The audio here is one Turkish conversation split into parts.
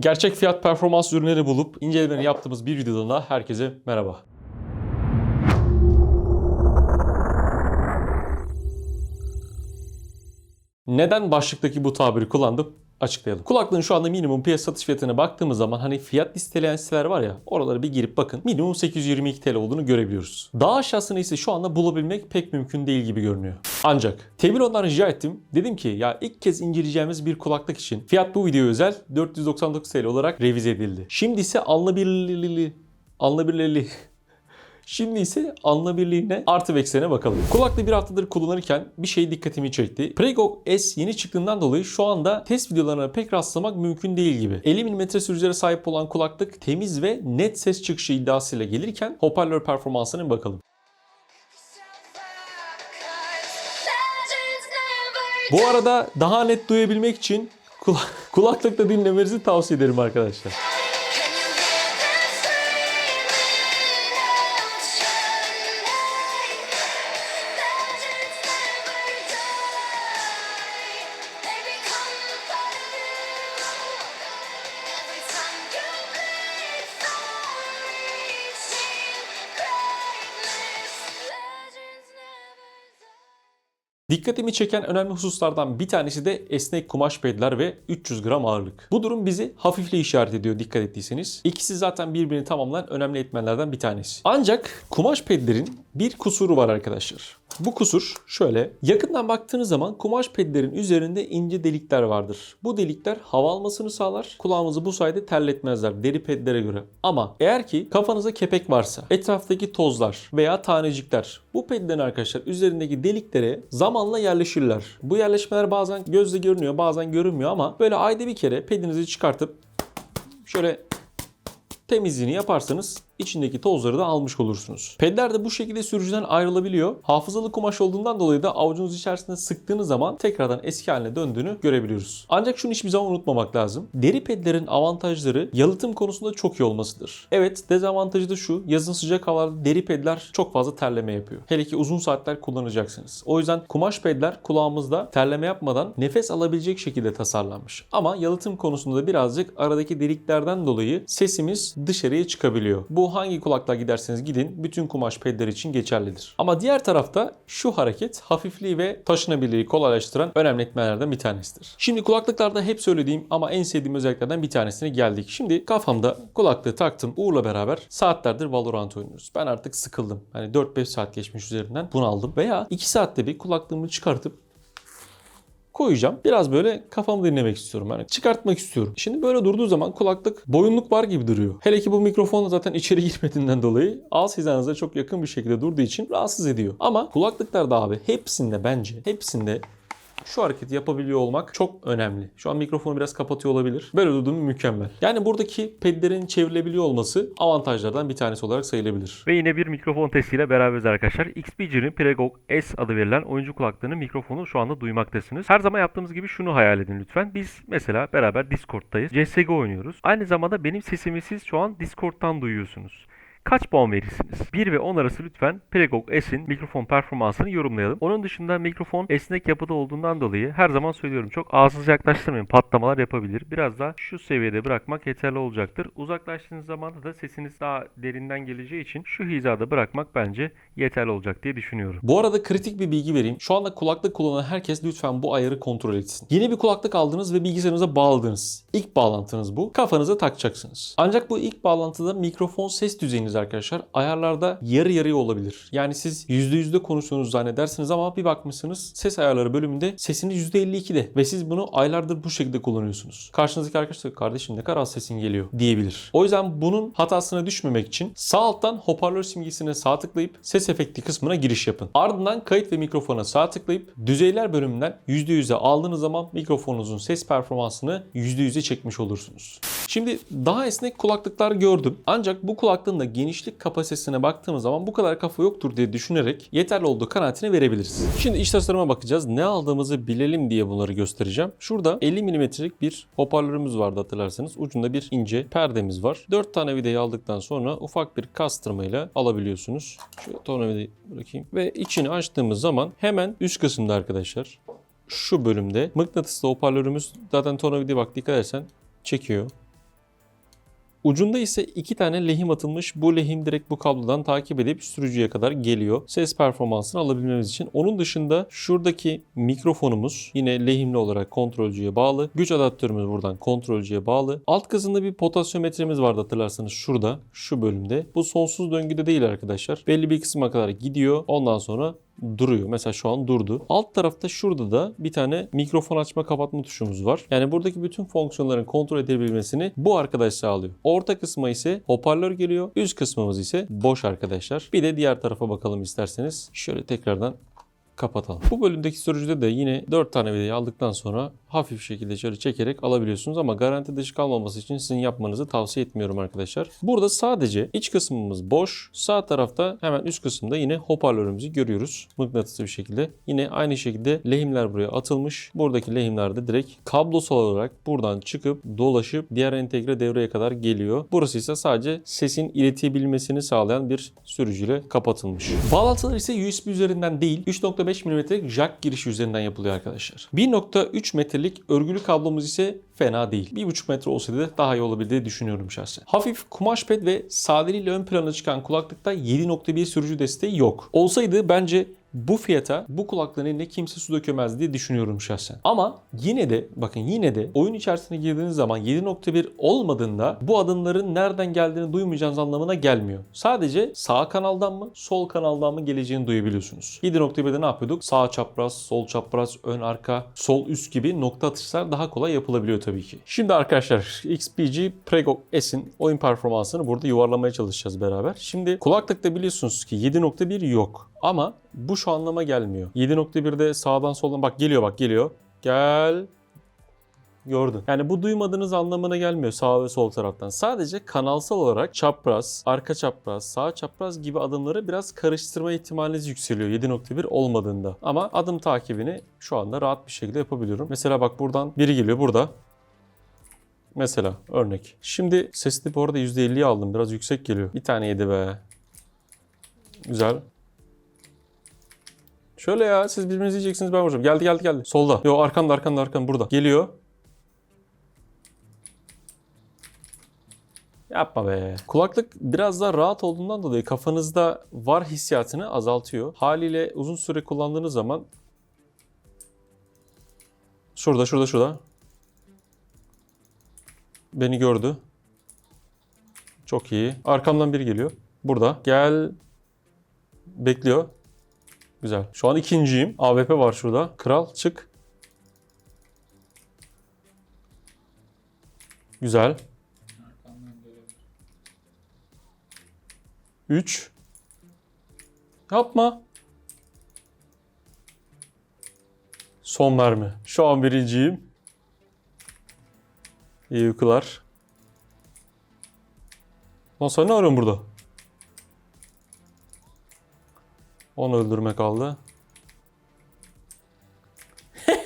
Gerçek fiyat performans ürünleri bulup incelemelerini yaptığımız bir videodan daha herkese merhaba. Neden başlıktaki bu tabiri kullandım? Açıklayalım. Kulaklığın şu anda minimum piyasa satış fiyatına baktığımız zaman hani fiyat listeleyen siteler var ya oralara bir girip bakın. Minimum 822 TL olduğunu görebiliyoruz. Daha aşağısını ise şu anda bulabilmek pek mümkün değil gibi görünüyor. Ancak Tevil rica ettim. Dedim ki ya ilk kez inceleyeceğimiz bir kulaklık için fiyat bu video özel 499 TL olarak revize edildi. Şimdi ise alınabilirliği alınabilirliği Şimdi ise alınabilirliğine artı ve eksiğine bakalım. Kulaklığı bir haftadır kullanırken bir şey dikkatimi çekti. Pregog S yeni çıktığından dolayı şu anda test videolarına pek rastlamak mümkün değil gibi. 50 mm sürücülere sahip olan kulaklık temiz ve net ses çıkışı iddiasıyla gelirken hoparlör performansına bakalım. Bu arada daha net duyabilmek için kula- kulaklıkla dinlemenizi tavsiye ederim arkadaşlar. Dikkatimi çeken önemli hususlardan bir tanesi de esnek kumaş pedler ve 300 gram ağırlık. Bu durum bizi hafifle işaret ediyor dikkat ettiyseniz. İkisi zaten birbirini tamamlayan önemli etmenlerden bir tanesi. Ancak kumaş pedlerin bir kusuru var arkadaşlar. Bu kusur şöyle. Yakından baktığınız zaman kumaş pedlerin üzerinde ince delikler vardır. Bu delikler hava almasını sağlar. Kulağımızı bu sayede terletmezler deri pedlere göre. Ama eğer ki kafanıza kepek varsa, etraftaki tozlar veya tanecikler bu pedlerin arkadaşlar üzerindeki deliklere zamanla yerleşirler. Bu yerleşmeler bazen gözle görünüyor, bazen görünmüyor ama böyle ayda bir kere pedinizi çıkartıp şöyle temizliğini yaparsanız içindeki tozları da almış olursunuz. Pedler de bu şekilde sürücüden ayrılabiliyor. Hafızalı kumaş olduğundan dolayı da avucunuz içerisinde sıktığınız zaman tekrardan eski haline döndüğünü görebiliyoruz. Ancak şunu hiçbir zaman unutmamak lazım. Deri pedlerin avantajları yalıtım konusunda çok iyi olmasıdır. Evet dezavantajı da şu. Yazın sıcak havalarda deri pedler çok fazla terleme yapıyor. Hele ki uzun saatler kullanacaksınız. O yüzden kumaş pedler kulağımızda terleme yapmadan nefes alabilecek şekilde tasarlanmış. Ama yalıtım konusunda birazcık aradaki deliklerden dolayı sesimiz dışarıya çıkabiliyor. Bu hangi kulaklığa giderseniz gidin bütün kumaş pedler için geçerlidir. Ama diğer tarafta şu hareket hafifliği ve taşınabilirliği kolaylaştıran önemli etmenlerden bir tanesidir. Şimdi kulaklıklarda hep söylediğim ama en sevdiğim özelliklerden bir tanesine geldik. Şimdi kafamda kulaklığı taktım. Uğur'la beraber saatlerdir Valorant oynuyoruz. Ben artık sıkıldım. Hani 4-5 saat geçmiş üzerinden bunaldım. Veya 2 saatte bir kulaklığımı çıkartıp koyacağım. Biraz böyle kafamı dinlemek istiyorum. Yani çıkartmak istiyorum. Şimdi böyle durduğu zaman kulaklık boyunluk var gibi duruyor. Hele ki bu mikrofon da zaten içeri girmediğinden dolayı ağız hizanıza çok yakın bir şekilde durduğu için rahatsız ediyor. Ama kulaklıklarda abi hepsinde bence hepsinde şu hareketi yapabiliyor olmak çok önemli. Şu an mikrofonu biraz kapatıyor olabilir. Böyle durduğum mükemmel. Yani buradaki pedlerin çevrilebiliyor olması avantajlardan bir tanesi olarak sayılabilir. Ve yine bir mikrofon testiyle beraberiz arkadaşlar. XPG'nin Pregog S adı verilen oyuncu kulaklığının mikrofonu şu anda duymaktasınız. Her zaman yaptığımız gibi şunu hayal edin lütfen. Biz mesela beraber Discord'tayız. CSGO oynuyoruz. Aynı zamanda benim sesimi siz şu an Discord'tan duyuyorsunuz. Kaç puan verirsiniz? 1 ve 10 arası lütfen Pregog S'in mikrofon performansını yorumlayalım. Onun dışında mikrofon esnek yapıda olduğundan dolayı her zaman söylüyorum çok ağzınızı yaklaştırmayın. Patlamalar yapabilir. Biraz da şu seviyede bırakmak yeterli olacaktır. Uzaklaştığınız zaman da sesiniz daha derinden geleceği için şu hizada bırakmak bence yeterli olacak diye düşünüyorum. Bu arada kritik bir bilgi vereyim. Şu anda kulaklık kullanan herkes lütfen bu ayarı kontrol etsin. Yeni bir kulaklık aldınız ve bilgisayarınıza bağladınız. İlk bağlantınız bu. Kafanıza takacaksınız. Ancak bu ilk bağlantıda mikrofon ses düzeyiniz arkadaşlar ayarlarda yarı yarıya olabilir. Yani siz %100'de konuştuğunuzu zannedersiniz ama bir bakmışsınız ses ayarları bölümünde sesiniz %52'de ve siz bunu aylardır bu şekilde kullanıyorsunuz. Karşınızdaki arkadaş da kardeşim ne kadar az sesin geliyor diyebilir. O yüzden bunun hatasına düşmemek için sağ alttan hoparlör simgesine sağ tıklayıp ses efekti kısmına giriş yapın. Ardından kayıt ve mikrofona sağ tıklayıp düzeyler bölümünden %100'e aldığınız zaman mikrofonunuzun ses performansını %100'e çekmiş olursunuz. Şimdi daha esnek kulaklıklar gördüm. Ancak bu kulaklığın da genişlik kapasitesine baktığımız zaman bu kadar kafa yoktur diye düşünerek yeterli olduğu kanaatine verebiliriz. Şimdi iç tasarıma bakacağız. Ne aldığımızı bilelim diye bunları göstereceğim. Şurada 50 mm'lik bir hoparlörümüz vardı hatırlarsanız. Ucunda bir ince perdemiz var. 4 tane vidayı aldıktan sonra ufak bir kastırmayla alabiliyorsunuz. Şu tornavidayı bırakayım. Ve içini açtığımız zaman hemen üst kısımda arkadaşlar şu bölümde mıknatıslı hoparlörümüz zaten tornavidaya bak dikkat edersen çekiyor. Ucunda ise iki tane lehim atılmış. Bu lehim direkt bu kablodan takip edip sürücüye kadar geliyor. Ses performansını alabilmemiz için. Onun dışında şuradaki mikrofonumuz yine lehimli olarak kontrolcüye bağlı. Güç adaptörümüz buradan kontrolcüye bağlı. Alt kısımda bir potasyometremiz vardı hatırlarsanız şurada, şu bölümde. Bu sonsuz döngüde değil arkadaşlar. Belli bir kısma kadar gidiyor. Ondan sonra duruyor. Mesela şu an durdu. Alt tarafta şurada da bir tane mikrofon açma kapatma tuşumuz var. Yani buradaki bütün fonksiyonların kontrol edebilmesini bu arkadaş sağlıyor. Orta kısma ise hoparlör geliyor. Üst kısmımız ise boş arkadaşlar. Bir de diğer tarafa bakalım isterseniz. Şöyle tekrardan kapatalım. Bu bölümdeki sürücüde de yine 4 tane vidayı aldıktan sonra hafif şekilde şöyle çekerek alabiliyorsunuz ama garanti dışı kalmaması için sizin yapmanızı tavsiye etmiyorum arkadaşlar. Burada sadece iç kısmımız boş. Sağ tarafta hemen üst kısımda yine hoparlörümüzü görüyoruz. Mıknatıslı bir şekilde. Yine aynı şekilde lehimler buraya atılmış. Buradaki lehimler de direkt kablosal olarak buradan çıkıp dolaşıp diğer entegre devreye kadar geliyor. Burası ise sadece sesin iletebilmesini sağlayan bir sürücüyle kapatılmış. Bağlantılar ise USB üzerinden değil 3.5 mm'lik jack girişi üzerinden yapılıyor arkadaşlar. 1.3 metrelik örgülü kablomuz ise fena değil. 1.5 metre olsaydı da daha iyi olabilir diye düşünüyorum şahsen. Hafif kumaş ped ve sadeliğiyle ön plana çıkan kulaklıkta 7.1 sürücü desteği yok. Olsaydı bence bu fiyata bu kulaklığın eline kimse su dökemez diye düşünüyorum şahsen. Ama yine de bakın yine de oyun içerisine girdiğiniz zaman 7.1 olmadığında bu adımların nereden geldiğini duymayacağınız anlamına gelmiyor. Sadece sağ kanaldan mı sol kanaldan mı geleceğini duyabiliyorsunuz. 7.1'de ne yapıyorduk? Sağ çapraz, sol çapraz, ön arka, sol üst gibi nokta atışlar daha kolay yapılabiliyor tabii ki. Şimdi arkadaşlar XPG Prego S'in oyun performansını burada yuvarlamaya çalışacağız beraber. Şimdi kulaklıkta biliyorsunuz ki 7.1 yok. Ama bu şu anlama gelmiyor. 7.1'de sağdan soldan bak geliyor bak geliyor. Gel. Gördün. Yani bu duymadığınız anlamına gelmiyor sağ ve sol taraftan. Sadece kanalsal olarak çapraz, arka çapraz, sağ çapraz gibi adımları biraz karıştırma ihtimaliniz yükseliyor 7.1 olmadığında. Ama adım takibini şu anda rahat bir şekilde yapabiliyorum. Mesela bak buradan biri geliyor burada. Mesela örnek. Şimdi sesli bu arada %50'ye aldım. Biraz yüksek geliyor. Bir tane yedi be. Güzel. Şöyle ya siz birbirinizi yiyeceksiniz ben vuracağım. Geldi geldi geldi. Solda. Yo arkanda arkanda arkanda burada. Geliyor. Yapma be. Kulaklık biraz daha rahat olduğundan dolayı kafanızda var hissiyatını azaltıyor. Haliyle uzun süre kullandığınız zaman Şurada şurada şurada. Beni gördü. Çok iyi. Arkamdan biri geliyor. Burada. Gel. Bekliyor. Güzel. Şu an ikinciyim. AWP var şurada. Kral çık. Güzel. 3 Yapma. Son mermi. Şu an birinciyim. İyi uykular. Lan sen ne arıyorsun burada? Onu öldürme kaldı.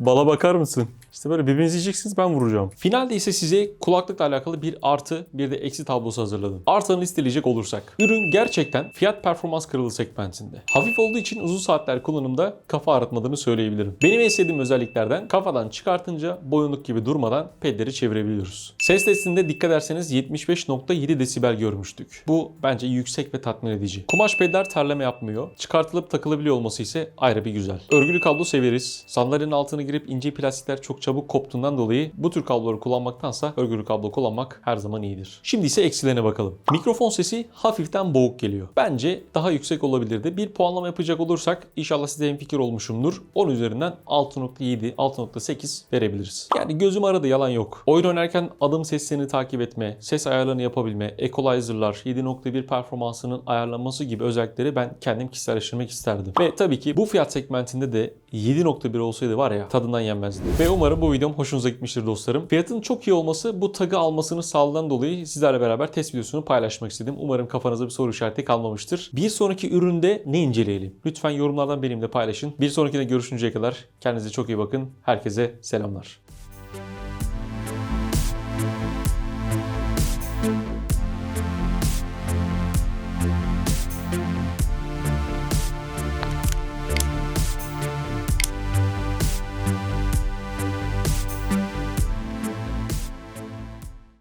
Bala bakar mısın? İşte böyle birbirinizi yiyeceksiniz ben vuracağım. Finalde ise size kulaklıkla alakalı bir artı bir de eksi tablosu hazırladım. Artanı listeleyecek olursak. Ürün gerçekten fiyat performans kralı segmentinde. Hafif olduğu için uzun saatler kullanımda kafa ağrıtmadığını söyleyebilirim. Benim en sevdiğim özelliklerden kafadan çıkartınca boyunluk gibi durmadan pedleri çevirebiliyoruz. Ses testinde dikkat ederseniz 75.7 desibel görmüştük. Bu bence yüksek ve tatmin edici. Kumaş pedler terleme yapmıyor. Çıkartılıp takılabiliyor olması ise ayrı bir güzel. Örgülü kablo severiz. Sandalyenin altına girip ince plastikler çok çabuk koptuğundan dolayı bu tür kabloları kullanmaktansa örgülü kablo kullanmak her zaman iyidir. Şimdi ise eksilerine bakalım. Mikrofon sesi hafiften boğuk geliyor. Bence daha yüksek olabilirdi. Bir puanlama yapacak olursak inşallah size fikir olmuşumdur. 10 üzerinden 6.7, 6.8 verebiliriz. Yani gözüm aradı yalan yok. Oyun oynarken adım seslerini takip etme, ses ayarlarını yapabilme, equalizer'lar, 7.1 performansının ayarlanması gibi özellikleri ben kendim kişiselleştirmek isterdim. Ve tabii ki bu fiyat segmentinde de 7.1 olsaydı var ya tadından yenmezdi. Ve umarım bu videom hoşunuza gitmiştir dostlarım. Fiyatın çok iyi olması bu tagı almasını sağladan dolayı sizlerle beraber test videosunu paylaşmak istedim. Umarım kafanızda bir soru işareti kalmamıştır. Bir sonraki üründe ne inceleyelim? Lütfen yorumlardan benimle paylaşın. Bir sonrakine görüşünceye kadar kendinize çok iyi bakın. Herkese selamlar.